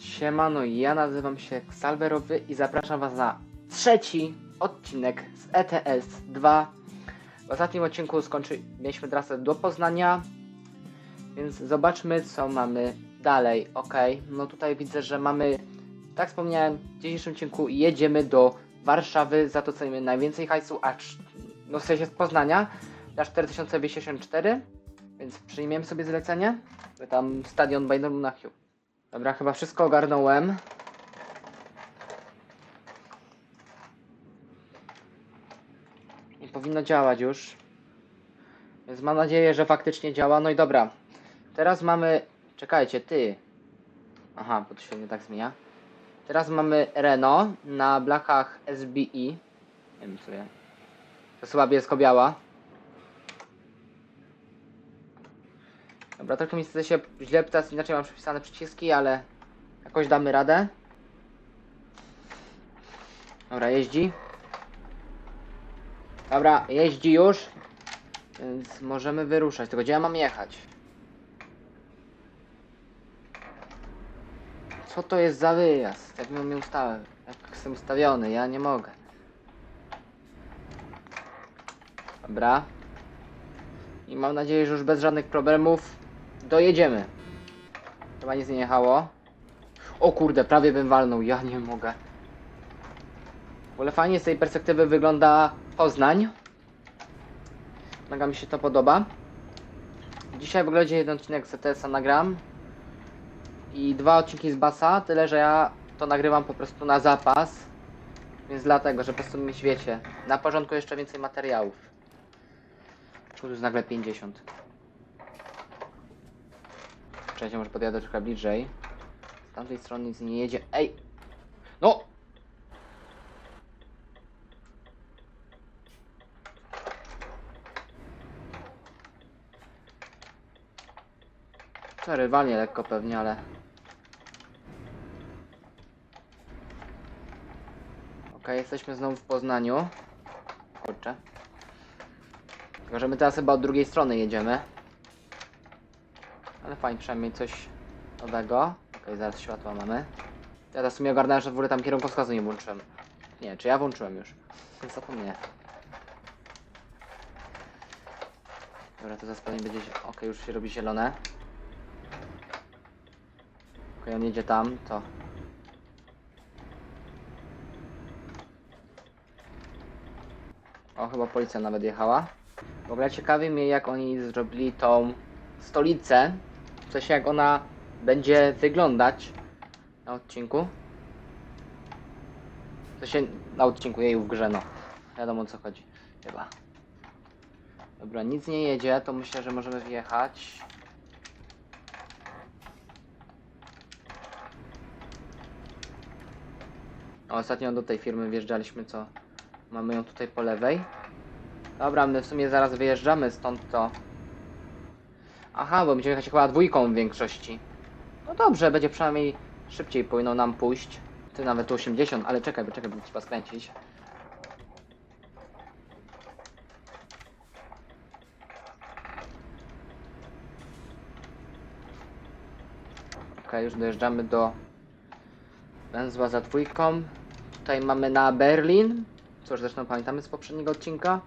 Siemano, ja nazywam się Ksalberowy i zapraszam was na trzeci odcinek z ETS 2. W ostatnim odcinku skończyliśmy trasę do Poznania, więc zobaczmy co mamy dalej, ok? No tutaj widzę, że mamy, tak wspomniałem, w dzisiejszym odcinku jedziemy do Warszawy, za to cenimy najwięcej hajsu, a no w sensie z Poznania, na 4264, więc przyjmiemy sobie zlecenie. Tam stadion Bayern Monachium. Dobra, chyba wszystko ogarnąłem. Nie powinno działać już. Więc mam nadzieję, że faktycznie działa. No i dobra. Teraz mamy... Czekajcie, ty. Aha, bo to się nie tak zmienia. Teraz mamy Renault na blachach SBI. Nie wiem co ja. To chyba bielsko-biała. Dobra, trochę mi chce się źle teraz inaczej mam przypisane przyciski, ale jakoś damy radę. Dobra, jeździ. Dobra, jeździ już. Więc możemy wyruszać. Tylko gdzie ja mam jechać? Co to jest za wyjazd? Jak mnie ustawił? Jak jestem ustawiony? Ja nie mogę. Dobra. I mam nadzieję, że już bez żadnych problemów dojedziemy. Chyba nic nie jechało. O kurde, prawie bym walnął, ja nie mogę. W ogóle fajnie z tej perspektywy wygląda Poznań. Mega mi się to podoba. Dzisiaj w ogóle jeden odcinek z ETS-a nagram. I dwa odcinki z Basa, tyle że ja to nagrywam po prostu na zapas. Więc dlatego, że po prostu mieć wiecie, na porządku jeszcze więcej materiałów. Tu jest nagle 50. Czekajcie, może podjadę trochę bliżej. Z tamtej strony nic nie jedzie. Ej! No! Co, rywalnie lekko pewnie, ale... Okej, jesteśmy znowu w Poznaniu. Kurczę. Tylko, że my teraz chyba od drugiej strony jedziemy. Ale fajnie, przynajmniej coś nowego. Okej, zaraz światła mamy. Teraz w sumie ogarnąłem, że w ogóle tam kierunkowskazu nie włączyłem. Nie, czy ja włączyłem już? Zapomniałem. Dobra, to zaraz pewnie będzie... zie- Okej, już się robi zielone. Okej, on jedzie tam, to... O, chyba policja nawet jechała. W ogóle ciekawi mnie, jak oni zrobili tą stolicę. W sensie, jak ona będzie wyglądać na odcinku. W sensie, na odcinku jej w grze, no. Wiadomo o co chodzi. Chyba. Dobra, nic nie jedzie, to myślę, że możemy wjechać. Ostatnio do tej firmy wjeżdżaliśmy, co mamy ją tutaj po lewej. Dobra, my w sumie zaraz wyjeżdżamy stąd to. Aha, bo będziemy jechać chyba dwójką w większości. No dobrze, będzie przynajmniej szybciej powinno nam pójść. Ty nawet tu 80, ale czekaj, bo czekaj, bo trzeba skręcić. Okej, już dojeżdżamy do węzła za dwójką. Tutaj mamy na Berlin, co już zresztą pamiętamy z poprzedniego odcinka.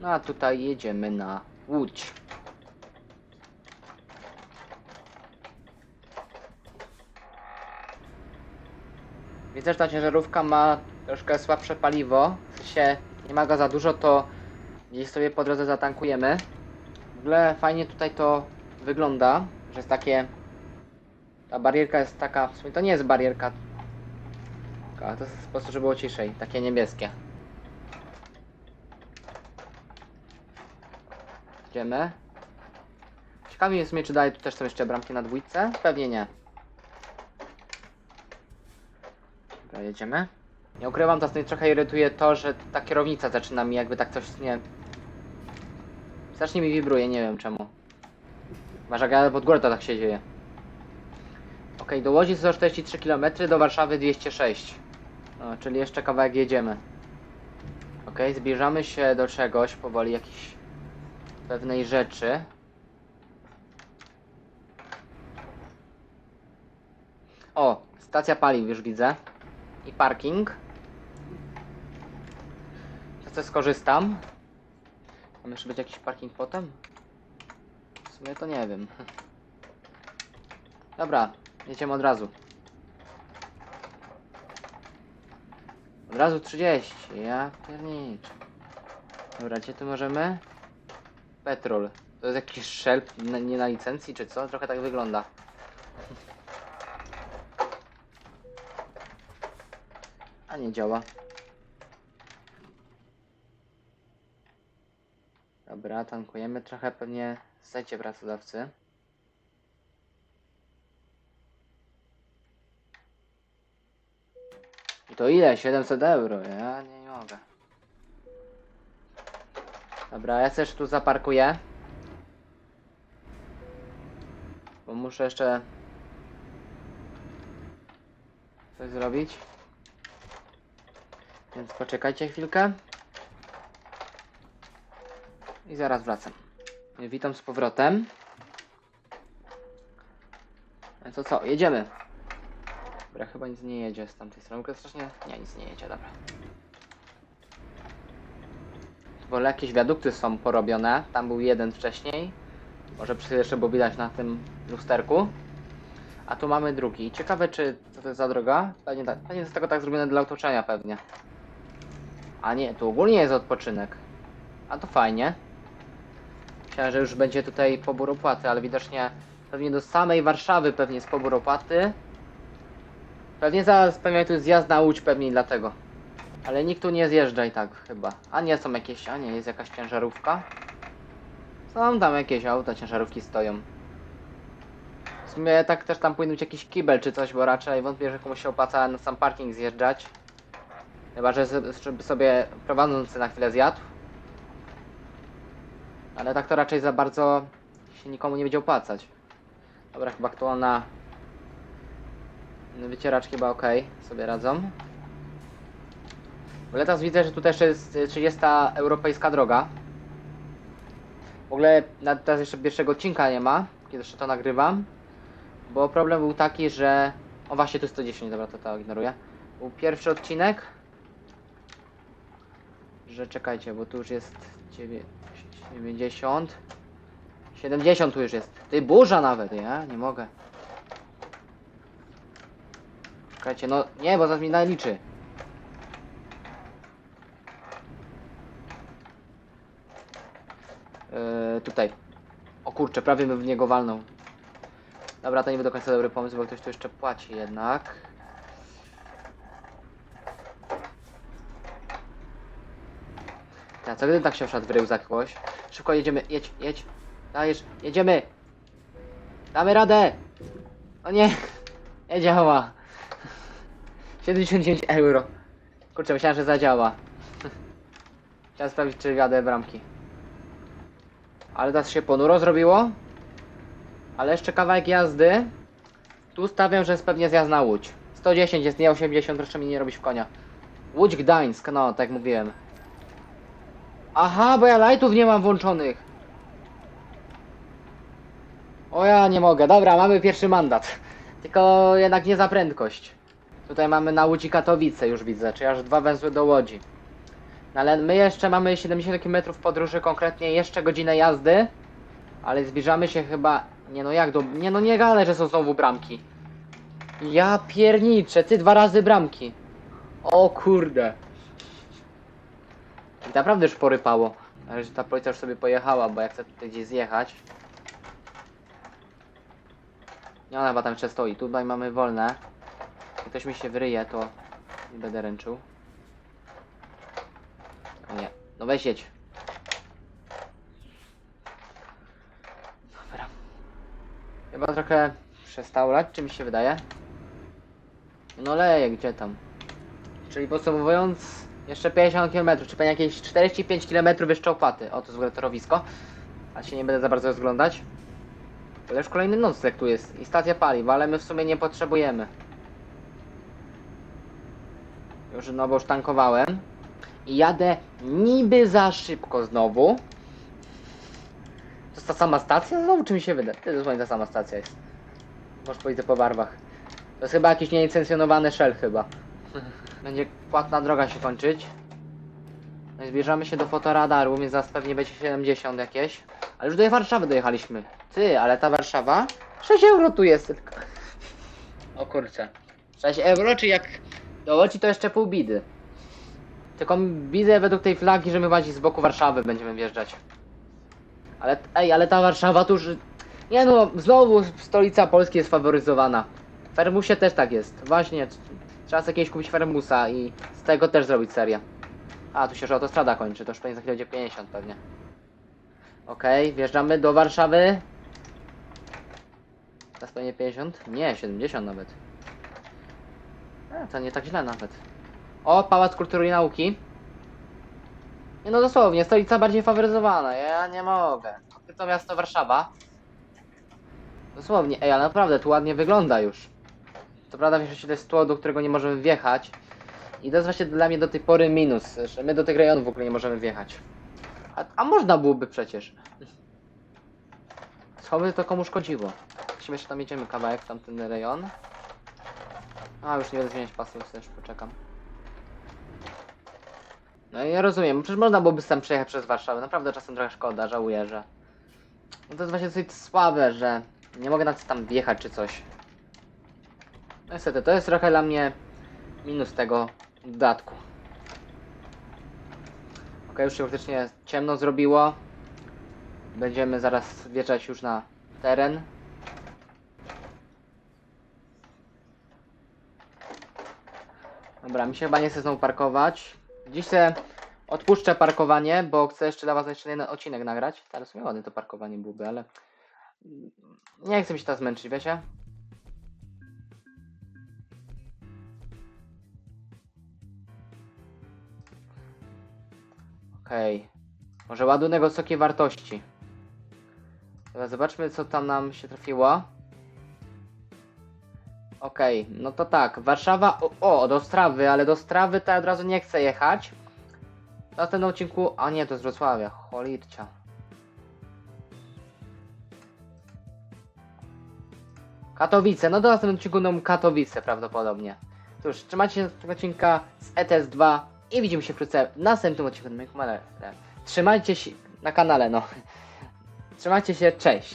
No a tutaj jedziemy na Łódź. Widzę, że ta ciężarówka ma troszkę słabsze paliwo. W sensie nie ma go za dużo, to gdzieś sobie po drodze zatankujemy. W ogóle fajnie tutaj to wygląda, że jest takie... Ta barierka jest taka... W sumie to nie jest barierka. Ale to jest po prostu, żeby było ciszej. Takie niebieskie. Idziemy. Ciekawi mnie, czy daje tu też są jeszcze bramki na dwójce? Pewnie nie. Dobra, jedziemy. Nie ukrywam, to trochę irytuje to, że ta kierownica zaczyna mi jakby tak coś, nie... Strasznie mi wibruje, nie wiem czemu. Masz ja pod górę to tak się dzieje. Okej, do Łodzi 143 km, do Warszawy 206. No, czyli jeszcze kawałek jedziemy. Okej, zbliżamy się do czegoś, powoli jakiejś pewnej rzeczy. O, stacja paliw już widzę. I parking. Co skorzystam. Tam jeszcze jakiś parking potem? W sumie to nie wiem. Dobra, jedziemy od razu. Od razu 30, ja pierniczę. Dobra, gdzie tu możemy? Petrol. To jest jakiś szelp nie na licencji czy co? Trochę tak wygląda. A nie działa. Dobra, tankujemy trochę pewnie zajdzie pracodawcy. I to ile? 700 euro? Ja nie mogę. Dobra, ja też tu zaparkuję. Bo muszę jeszcze coś zrobić. Więc poczekajcie chwilkę. I zaraz wracam. Witam z powrotem. No to co, jedziemy. Dobra, chyba nic nie jedzie z tamtej strony. Strasznie... Nie, nic nie jedzie, dobra. Ogóle jakieś wiadukty są porobione. Tam był jeden wcześniej. Może jeszcze było widać na tym lusterku. A tu mamy drugi. Ciekawe, czy to jest za droga? Pewnie, tak, pewnie jest tego tak zrobione dla otoczenia pewnie. A nie, tu ogólnie jest odpoczynek. A to fajnie. Myślałem, że już będzie tutaj pobór opłaty, ale widocznie pewnie do samej Warszawy pewnie jest pobór opłaty. Pewnie zaraz pewnie tu jest zjazd na Łódź pewnie dlatego. Ale nikt tu nie zjeżdża i tak chyba. A nie są jakieś, a nie, jest jakaś ciężarówka. Są tam jakieś auta, ciężarówki stoją. W sumie tak też tam powinien być jakiś kibel czy coś, bo raczej wątpię, że komuś się opłaca na sam parking zjeżdżać. Chyba, że żeby sobie prowadzący na chwilę zjadł. Ale tak to raczej za bardzo się nikomu nie będzie opłacać. Dobra, chyba aktualna wycieraczki chyba ok, sobie radzą. W ogóle teraz widzę, że tu też jest y, 30 europejska droga. W ogóle na, teraz jeszcze pierwszego odcinka nie ma, kiedy jeszcze to nagrywam. Bo problem był taki, że... O właśnie, tu 110, dobra, to to ignoruję. Był pierwszy odcinek. Że czekajcie, bo tu już jest dziewię- 90. 70 tu już jest. Ty burza nawet, ja nie mogę. Czekajcie, no nie, bo zaraz mi naliczy. Yy, tutaj. O kurczę, prawie bym w niego walnął. Dobra, to nie był do końca dobry pomysł, bo ktoś tu jeszcze płaci jednak. Co gdybym tak się wszedł w rył za kogoś? Szybko jedziemy, jedź, jedź. Dajesz, jedziemy! Damy radę! O nie! Nie działa. 79 euro. Kurczę, myślałem, że zadziała. Chciałem sprawdzić, czy jadę bramki. Ale teraz się ponuro zrobiło. Ale jeszcze kawałek jazdy. Tu stawiam, że jest pewnie zjazd na Łódź. 110 jest, nie 80, proszę mi nie robić w konia. Łódź Gdańsk, no, tak mówiłem. Aha, bo ja lightów nie mam włączonych. O ja nie mogę. Dobra, mamy pierwszy mandat. Tylko jednak nie za prędkość. Tutaj mamy na Łódzi Katowice już widzę, czyli aż dwa węzły do Łodzi. No ale my jeszcze mamy 70 km podróży, konkretnie jeszcze godzinę jazdy. Ale zbliżamy się chyba... Nie no jak do... Nie no nie gale, że są znowu bramki. Ja pierniczę, ty dwa razy bramki. O kurde. I naprawdę już porypało. Że ta policja już sobie pojechała, bo ja chcę tutaj gdzieś zjechać. Nie, ona chyba tam jeszcze stoi. Tutaj mamy wolne. Jak ktoś mi się wyryje, to nie będę ręczył. O nie. No weź jedź. Dobra. Chyba trochę przestało lać, czy mi się wydaje? No leje, gdzie tam? Czyli podsumowując, jeszcze 50 km, czy pewnie jakieś 45 km jeszcze opłaty. O, to jest w ogóle torowisko. A się nie będę za bardzo rozglądać. To już kolejny nocleg tu jest i stacja paliw, ale my w sumie nie potrzebujemy. Już, no bo już tankowałem. I jadę niby za szybko znowu. To jest ta sama stacja? Znowu czy mi się wyda? To jest ta sama stacja jest. Może pójdę po barwach. To jest chyba jakiś nielicencjonowany shell chyba. Będzie płatna droga się kończyć. No i zbliżamy się do fotoradaru, więc zaraz pewnie będzie 70 jakieś. Ale już do Warszawy dojechaliśmy. Ty, ale ta Warszawa? 6 euro tu jest tylko. O kurczę. 6 euro, czy jak dochodzi to jeszcze pół bidy. Tylko widzę według tej flagi, że my właśnie z boku Warszawy będziemy wjeżdżać. Ale, ej, ale ta Warszawa tu już... Nie no, znowu stolica Polski jest faworyzowana. W Fermusie też tak jest. Właśnie, trzeba sobie kiedyś kupić Fermusa i z tego też zrobić serię. A, tu się już autostrada kończy, to już pewnie za chwilę będzie 50 pewnie. Okej, wjeżdżamy do Warszawy. Teraz pewnie 50? Nie, 70 nawet. A, to nie tak źle nawet. O, Pałac Kultury i Nauki. Nie no dosłownie, stolica bardziej faworyzowana, ja nie mogę. To miasto Warszawa. Dosłownie, ej, ale naprawdę tu ładnie wygląda już. Co prawda w większości to jest tło, do którego nie możemy wjechać. I to jest właśnie dla mnie do tej pory minus, że my do tych rejonów w ogóle nie możemy wjechać. A, a można byłoby przecież. Co by to komu szkodziło? Musimy jeszcze tam jedziemy kawałek w tamten rejon. A, już nie będę zmieniać pasu, już poczekam. No i ja rozumiem, przecież można byłoby tam przejechać przez Warszawę. Naprawdę czasem trochę szkoda, żałuję, że... No to jest właśnie dosyć słabe, że nie mogę na co tam wjechać czy coś. Niestety, to jest trochę dla mnie minus tego dodatku. Ok, już się faktycznie ciemno zrobiło. Będziemy zaraz wjeżdżać już na teren. Dobra, mi się chyba nie chce znowu parkować. Dziś se odpuszczę parkowanie, bo chcę jeszcze dla was jeszcze jeden odcinek nagrać. Teraz w sumie ładne to parkowanie byłoby, ale nie chcę mi się teraz zmęczyć, wiecie? Okej. Może ładunek wysokiej wartości. Dobra, zobaczmy co tam nam się trafiło. Okej, no to tak, Warszawa, o, o, do Strawy, ale do Strawy to ja od razu nie chcę jechać. W następnym odcinku, a nie, to z Wrocławia, cholircia. Katowice, no do następnego odcinku będą Katowice prawdopodobnie. Cóż, trzymajcie się tego odcinka z ETS2 i widzimy się wkrótce w następnym odcinku na moim kanale. Trzymajcie się na kanale, no. Trzymajcie się, cześć.